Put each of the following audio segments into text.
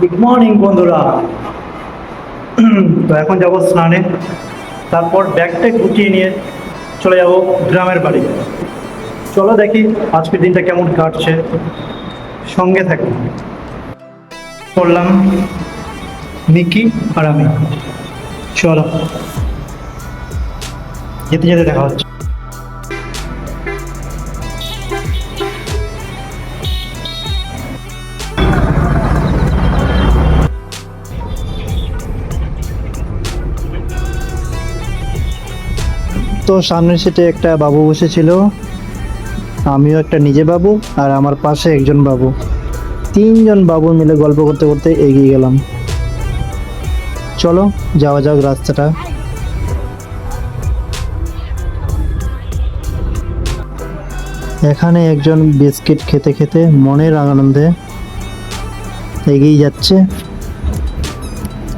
Good morning বন্ধুরা। তো এখন যাব স্নানে। তারপর ব্যাগটা গুটিয়ে নিয়ে চলে যাব গ্রামের বাড়ি। চলো দেখি আজকের দিনটা কেমন কাটছে। সঙ্গে থাকি। করলাম মিকি আর আমি। চলো। যেতে যেতে দেখা হচ্ছে। তো সামনের সিটে একটা বাবু বসেছিল। আমিও একটা নিজে বাবু আর আমার পাশে একজন বাবু। তিনজন বাবু মিলে গল্প করতে করতে এগিয়ে গেলাম। চলো, যাওয়া যাক রাস্তাটা। এখানে একজন বিস্কিট খেতে খেতে মনের আনন্দে এগিয়ে যাচ্ছে।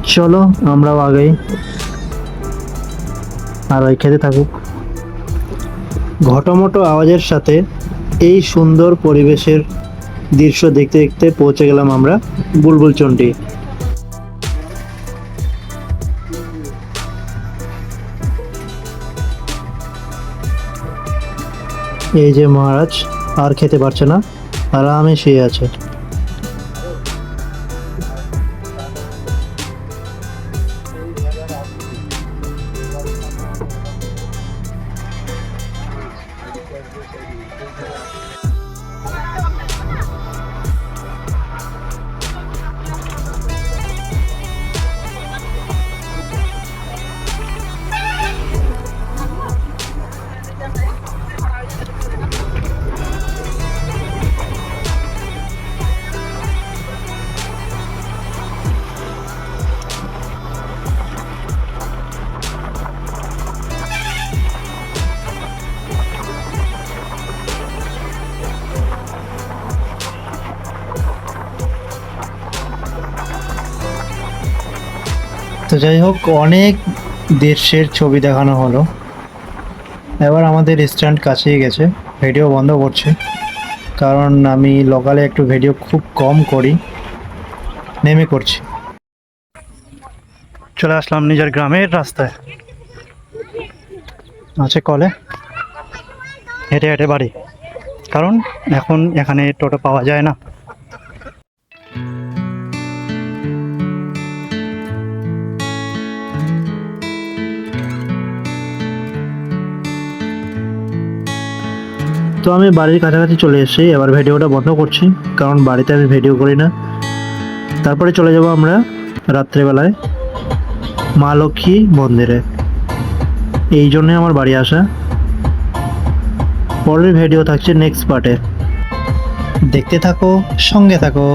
চলো, আমরাও আগেই। আর ওই খেতে থাকুক। ঘটমটো আওয়াজের সাথে এই সুন্দর পরিবেশের দৃশ্য দেখতে দেখতে পৌঁছে গেলাম আমরা বুলবুল চন্ডি এই যে মহারাজ, আর খেতে পারছে না আরামে শুয়ে আছে। তো যাই হোক, অনেক দেশের ছবি দেখানো হলো। এবার আমাদের স্ট্যান্ড কাছেই গেছে, ভিডিও বন্ধ করছে। কারণ আমি লোকালে একটু ভিডিও খুব কম করি, নেমে করছি চলে আসলাম নিজের গ্রামের রাস্তায়। আছে কলে? হেঁটে হেঁটে বাড়ি। কারণ এখন এখানে টোটো পাওয়া যায় না। তো আমি বাড়ির কাছাকাছি চলে এসেছি, এবার ভিডিওটা বন্ধ করছি, কারণ বাড়িতে আমি ভিডিও করি না। তারপরে চলে যাব আমরা রাত্রেবেলায় মা লক্ষ্মী মন্দিরে। এই জন্যে আমার বাড়ি আসা। পরের ভিডিও থাকছে নেক্সট পার্টে দেখতে থাকো, সঙ্গে থাকো।